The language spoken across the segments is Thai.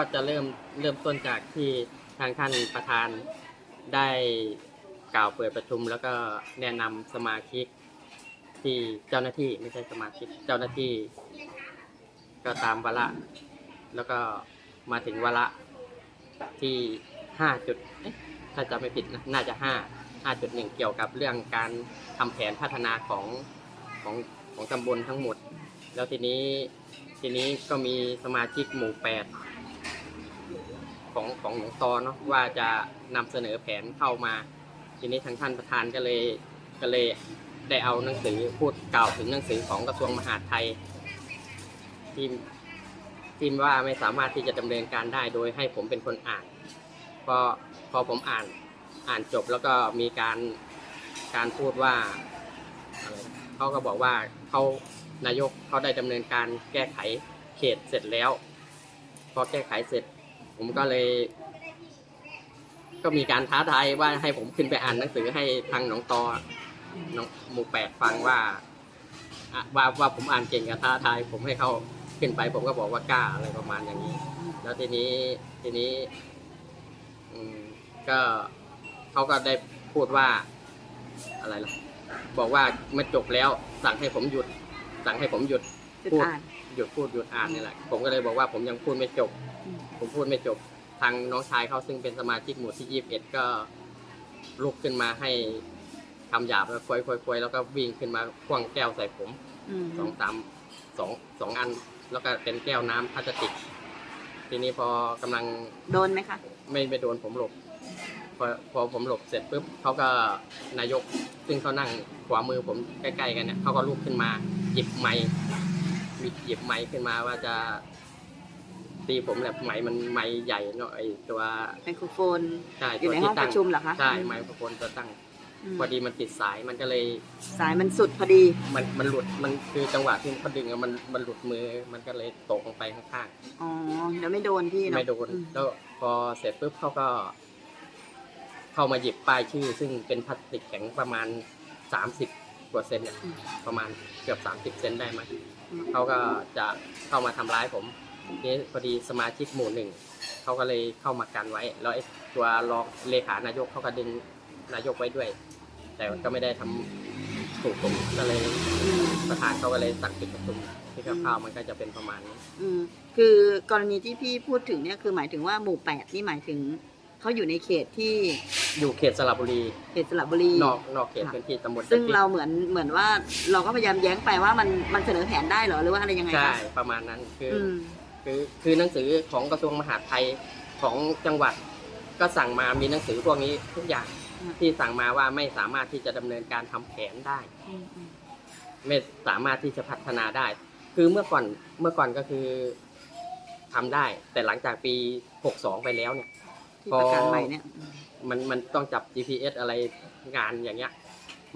ก็จะเริ่มเริ่มต้นจากที่ทางท่านประธานได้กล่าวเปิดประชุม แล้วก็แนะนำสมาชิกที่เจ้าหน้าที่ไม่ใช่สมาชิกเจ้าหน้าที่ ก็ตามวาระแล้วก็มาถึงวาระที่ห้าจุดเอ๊ะถ้าจำไม่ผิดนะน่าจะห้าห้าจุดหนึ่งเกี่ยวกับเรื่องการทำแผนพัฒนาของของของตำบลทั้งหมด แล้วทีนี้ทีนี้ก็มีสมาชิกหมู่แปด ของของหนองตอเนาะว่าจะนำเสนอแผนเข้ามา ทีนี้ทางท่านประธานก็เลยก็เลยได้เอาหนังสือพูดกล่าวถึงหนังสือของกระทรวงมหาดไทยที่ที่ว่าไม่สามารถที่จะดำเนินการได้โดยให้ผมเป็นคนอ่านพอพอผมอ่านอ่านจบแล้วก็มีการการพูดว่าเขาก็บอกว่าเขานายกเขาได้ดำเนินการแก้ไขเขตเสร็จแล้ว พอแก้ไขเสร็จ ผมก็เลย ก็มีการท้าทายว่าให้ผมขึ้นไปอ่านหนังสือให้ทางหนองตอหนองหมู่แปดฟังว่าอะว่าว่าผมอ่านเก่งกับท้าทาย ผมให้เขาขึ้นไป ผมก็บอกว่ากล้าอะไรประมาณอย่างนี้ แล้วทีนี้ทีนี้ อืมก็เขาก็ได้พูดว่าอะไรล่ะ บอกว่ามันจบแล้วสั่งให้ผมหยุด สั่งให้ผมหยุด จุดพูด อ่าน หยุดพูดหยุดอ่านนี่แหละ ผมก็เลยบอกว่าผมยังพูดไม่จบอืม ผมพูดไม่จบทางน้องชายเขาซึ่งเป็นสมาชิกหมู่ที่ยี่สิบเอ็ดก็ลุกขึ้นมาให้คำหยาบแล้วควยควยควยแล้วก็วิ่งขึ้นมาคว้างแก้วใส่ผมอืมสองสามสองสองอัน แล้วก็เป็นแก้วน้ำพลาสติก ทีนี้พอกำลังโดนไหมคะไม่ไม่โดนผมหลบพอพอผมหลบเสร็จปุ๊บเขาก็นายกซึ่งเขานั่งขวามือผมใกล้ๆกันเนี่ยเขาก็ลุกขึ้นมา หยิบไม้หยิบไม้ขึ้นมาว่าจะ ตีผมแบบไม้มันไม้ใหญ่เนาะไอตัวไมโครโฟน ใช่อยู่ตัวในห้ที่องปตั้งระชุมเหรอคะ ใช่ไม้พระพลตัวตั้งมพอดีมันติดสายมันก็เลยสายมันสุดพอดี มันมันหลุดมันคือจังหวะที่เขาดึงอะมันมันหลุดมือมันก็เลยตกลงไปข้างอ๋อเดี๋ยวไม่โดนพี่ๆเนาะไม่โดนอืมแล้วพอเสร็จปุ๊บเขาก็ เข้ามาหยิบป้ายชื่อ ซึ่งเป็นพลาสติกแข็งประมาณสามสิบกว่าเซนเนี่ยประมาณเกือบสามสิบเซนได้ไหมอืมเขาก็จะเข้ามาทำร้ายผม นี่พอดีสมาชิกหมู่หนึ่งเขาก็เลยเข้ามากันไว้ แล้วไอ้ตัวรองเลขานายกเขาก็ดึงนายกไว้ด้วย แต่ก็ไม่ได้ทำถูกผมก็เลยอืมประธานเขาก็เลยสั่งปิดประชุมที่คร่าวๆมันก็จะเป็นประมาณนี้ อืมคือกรณีที่พี่พูดถึงเนี่ยคือหมายถึงว่าหมู่แปดนี่หมายถึงเขาอยู่ในเขตที่อยู่เขตสระบุรี เขตสระบุรี นอกนอกเขตค่ะ พื้นที่ตำบลซึ่งตะกี้เราเหมือนเหมือนว่าเราก็พยายามแย้งไปว่ามันมันเสนอแผนได้เหรอหรือว่าอะไรยังไงใช่คะประมาณนั้นคือออืม คือคือหนังสือของกระทรวงมหาดไทยของจังหวัด ก็สั่งมามีหนังสือพวกนี้ทุกอย่างอืมที่สั่งมาว่าไม่สามารถที่จะดำเนินการทำแผนได้ อืมอืมไม่สามารถที่จะพัฒนาได้ คือเมื่อก่อนเมื่อก่อนก็คือทำได้ แต่หลังจากปี 62 ไปแล้วเนี่ย ที่ประกันใหม่เนี่ยมันมันต้องจับ GPS อะไรงานอย่างเงี้ย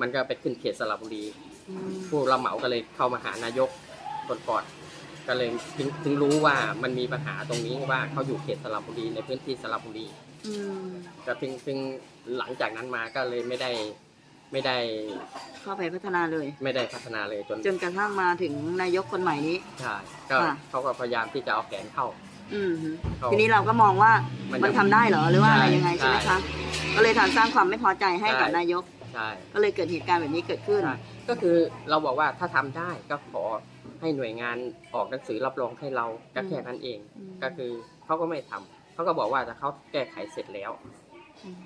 มันก็ไปขึ้นเขตสระบุรี อืมผู้รับเหมาก็เลยเข้ามาหานายกคนก่อน ก็เลยถึงถึงรู้ว่ามันมีปัญหาตรงนี้ว่าเขาอยู่เขตสระบุรีในพื้นที่สระบุรีอืมก็ถึงถึงหลังจากนั้นมาก็เลยไม่ได้ไม่ได้เข้าไปพัฒนาเลย ไม่ได้พัฒนาเลยจนจนกระทั่งมาถึงนายกคนใหม่นี้ ใช่ก็ค่ะ เขาก็พยายามที่จะเอาแขนเข้า อืมฮึเข้าทีนี้เราก็มองว่ามันมันจะทำได้เหรอหรือว่าอะไรใช่ยังไงใช่ไหมใช่คะก็เลยทำสร้างความไม่พอใจให้กับใช่ นายก ใช่ ก็เลยเกิดเหตุการณ์แบบนี้เกิดขึ้นใช่ก็คือเราบอกว่าถ้าทำได้ก็ขอ ให้หน่วยงานออกหนังสือรับรองให้เราก็แค่นั้นเองอืมก็คือเขาก็ไม่ทำเขาก็บอกว่าแต่เขาแก้ไขเสร็จแล้วอืม